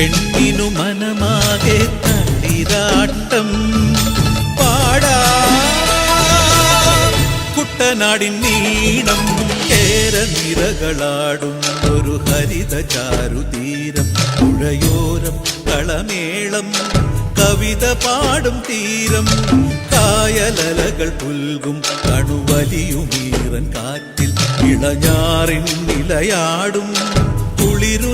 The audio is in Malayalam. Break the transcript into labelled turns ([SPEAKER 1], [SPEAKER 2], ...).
[SPEAKER 1] പെണ്ണിനു മനമാകെ തളിരാട്ടം. പാടാ. കുട്ടനാടിൻ നീണം ഏറെ നിറകളാടും ഒരു ഹരിത ചാരുതീരം. പുഴയോരം കളമേളം കവിത പാടും തീരം. കായലലകൾ പുൽകും കണുവലിയുമീറൻ കാറ്റിൽ ഇളഞ്ഞാറിൻ നിലയാടും. കുളിരുല